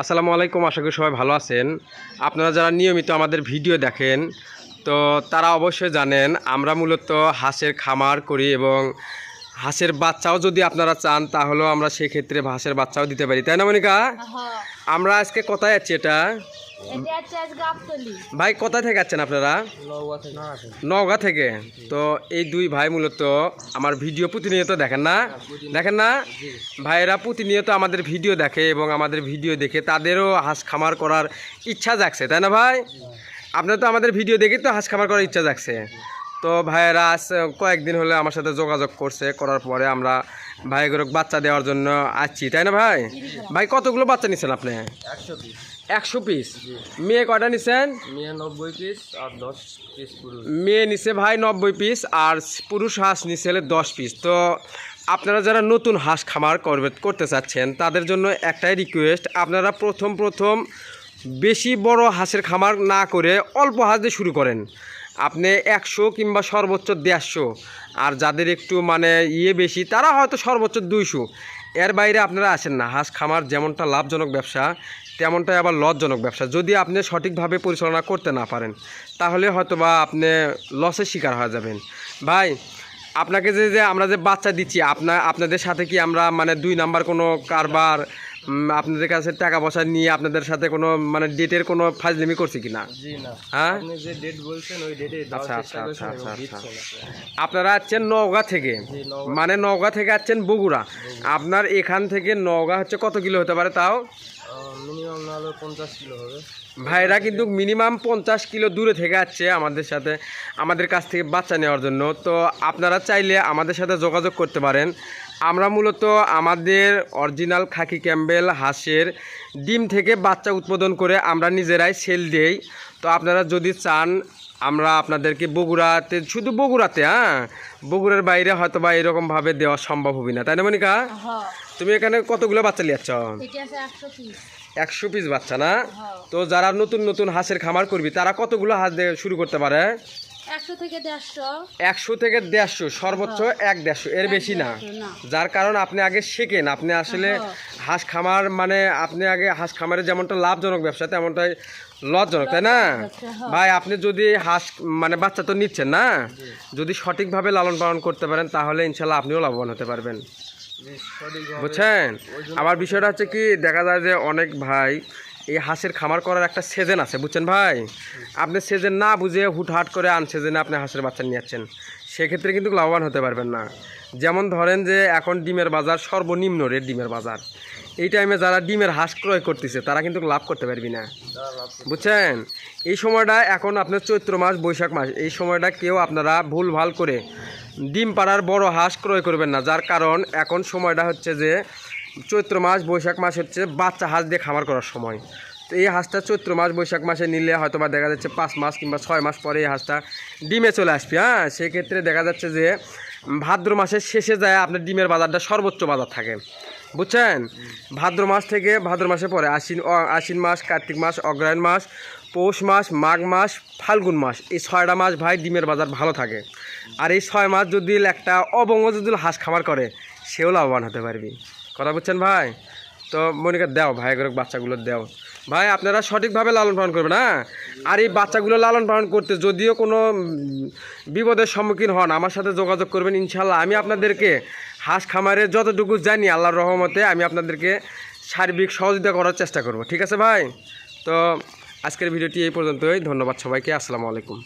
আসসালামু আলাইকুম আশা করি সবাই ভালো আছেন। আপনারা যারা নিয়মিত আমাদের ভিডিও দেখেন তো তারা অবশ্যই জানেন আমরা মূলত হাঁসের খামার করি এবং হাঁসের বাচ্চাও যদি আপনারা চান তাহলেও আমরা সেক্ষেত্রে হাঁসের বাচ্চাও দিতে পারি। তাই না মনিকা? হ্যাঁ। আমরা আজকে কোথায় আছি এটা? ভাই, কোথায় থেকে আছেন আপনারা? নওগাঁ থেকে। তো এই দুই ভাই মূলত আমার ভিডিও প্রতিনিয়ত দেখেন না? দেখেন না? ভাইয়েরা প্রতিনিয়ত আমাদের ভিডিও দেখে এবং আমাদের ভিডিও দেখে তাদেরও হাঁস খামার করার ইচ্ছা জাগছে, তাই না ভাই? আপনার তো আমাদের ভিডিও দেখে তো হাঁস খামার করার ইচ্ছা জাগছে। তো ভাইয়েরা আজ কয়েকদিন হলে আমার সাথে যোগাযোগ করছে করার পরে আমরা ভাইগুলো বাচ্চা দেওয়ার জন্য আসছি তাই না ভাই? ভাই কতগুলো বাচ্চা নিচ্ছেন আপনি? একশো পিস। মেয়ে কয়টা নিচ্ছেন মেয়ে নব্বই পিস আর দশ পিস পুরুষ। মেয়ে নিছে ভাই নব্বই পিস আর পুরুষ হাঁস নিছে হলে দশ পিস। তো আপনারা যারা নতুন হাঁস খামার করবে করতে চাচ্ছেন তাদের জন্য একটাই রিকোয়েস্ট আপনারা প্রথম প্রথম বেশি বড় হাঁসের খামার না করে অল্প হাঁস দিয়ে শুরু করেন। আপনি একশো কিংবা সর্বোচ্চ দেড়শো। আর যাদের একটু মানে ইয়ে বেশি, তারা হয়তো সর্বোচ্চ দুইশো। এর বাইরে আপনারা আসেন না। হাঁস খামার যেমনটা লাভজনক ব্যবসা, তেমনটাই আবার লসজনক ব্যবসা। যদি আপনি সঠিকভাবে পরিচালনা করতে না পারেন, তাহলে হয়তো বা আপনি লসের শিকার হয়ে যাবেন। ভাই, আপনাকে যে যে আমরা যে বাচ্চা দিচ্ছি আপনার আপনাদের সাথে কি আমরা মানে দুই নাম্বার কোনো কারবার আপনাদের কাছে টাকা পয়সা নিয়ে আপনাদের সাথে কোনো মানে ডেটের কোনো ফাজলিমি করছি কি না। হ্যাঁ? আচ্ছা, আচ্ছা, আচ্ছা, আচ্ছা, আপনারা আসছেন নওগাঁ থেকে? মানে নওগাঁ থেকে আসছেন বগুড়া। আপনার এখান থেকে নওগাঁ হচ্ছে কত কিলো হতে পারে তাও? মিনিমাম না হলেও পঞ্চাশ কিলো হবে। ভাইরা কিন্তু মিনিমাম পঞ্চাশ কিলো দূরে থেকে আসছে আমাদের সাথে আমাদের কাছ থেকে বাচ্চা নেওয়ার জন্য। তো আপনারা চাইলে আমাদের সাথে যোগাযোগ করতে পারেন। আমরা মূলত আমাদের অরিজিনাল খাকি ক্যাম্বেল হাঁসের ডিম থেকে বাচ্চা উৎপাদন করে আমরা নিজেরাই সেল দেই। তো আপনারা যদি চান আমরা আপনাদেরকে বগুড়াতে শুধু বগুড়াতে হ্যাঁ? বগুড়ার বাইরে হয়তো বা এরকমভাবে দেওয়া সম্ভব হবে না। তাই না মনিকা? হ্যাঁ। তুমি এখানে কতগুলো বাচ্চা এটা আছে একশো পিস বাচ্চা না? হ্যাঁ তো যারা নতুন নতুন হাঁসের খামার করবি তারা কতগুলো হাঁস দিয়ে শুরু করতে পারে? একশো থেকে দেড়শো। সর্বোচ্চ এক দেড়শো এর বেশি না। যার কারণ আপনি আগে শেখেন আপনি আসলে হ্যাঁ। হাঁস খামার মানে আপনি আগে হাঁস খামারের যেমনটা লাভজনক ব্যবসা তেমনটাই লসজনক তাই না? হ্যাঁ। ভাই আপনি যদি হাঁস মানে বাচ্চা তো নিচ্ছেন না যদি সঠিকভাবে লালন পালন করতে পারেন তাহলে ইনশাল্লাহ আপনিও লাভবান হতে পারবেন। বুঝছেন? আবার বিষয়টা হচ্ছে কি, দেখা যায় যে অনেক ভাই এই হাঁসের খামার করার একটা সিজন আছে, বুঝছেন ভাই? আপনি সিজন না বুঝে হুটহাট করে আনসিজনে আপনি হাঁসের বাচ্চা নিয়ে যাচ্ছেন। সেক্ষেত্রে কিন্তু লাভবান হতে পারবেন না। যেমন ধরেন যে এখন ডিমের বাজার সর্বনিম্ন রেট ডিমের বাজার। এই টাইমে যারা ডিমের হাঁস ক্রয় করতেছে, তারা কিন্তু লাভ করতে পারবি না। বুঝছেন? এই সময়টা এখন আপনার চৈত্র মাস, বৈশাখ মাস, এই সময়টা কেউ আপনারা ভুল ভালো করে ডিম পাড়ার বড় হাঁস ক্রয় করবেন না, যার কারণ এখন সময়টা হচ্ছে যে চৈত্র মাস, বৈশাখ মাস হচ্ছে বাচ্চা হাঁস দিয়ে খামার করার সময়। তো এই হাঁসটা চৈত্র মাস, বৈশাখ মাসে নিলে হয়তো বা দেখা যাচ্ছে পাঁচ মাস কিংবা ছয় মাস পরে এই হাঁসটা ডিমে চলে আসবে। হ্যাঁ সেক্ষেত্রে দেখা যাচ্ছে যে ভাদ্র মাসের শেষে যায় আপনার ডিমের বাজারটা সর্বোচ্চ বাজার থাকে। বুঝছেন? ভাদ্র মাস থেকে ভাদ্র মাসে পরে আশ্বিন আশ্বিন মাস, কার্তিক মাস, অগ্রহায়ণ মাস পৌষ মাস, মাঘ মাস, ফাল্গুন মাস, এই ছয়টা মাস ভাই ডিমের বাজার ভালো থাকে। আর এই ছয় মাস যদি একটা অবঙ্গ যদি হাঁস খামার করে, সেও লাভবান হতে পারবি। কথা বুঝছেন ভাই? তো মনিকা দেও ভাই করে বাচ্চাগুলো দেও। ভাই, আপনারা সঠিকভাবে লালন পালন করবেন হ্যাঁ? আর এই বাচ্চাগুলো লালন পালন করতে যদিও কোনো বিপদের সম্মুখীন হন, আমার সাথে যোগাযোগ করবেন ইনশাল্লাহ আমি আপনাদেরকে হাঁস খামারে যতটুকু জানি, আল্লাহর রহমতে আমি আপনাদেরকে সার্বিক সহযোগিতা করার চেষ্টা করব। ঠিক আছে ভাই? তো আজকের ভিডিওটি এই পর্যন্তই। ধন্যবাদ সবাইকে। আসসালামু আলাইকুম।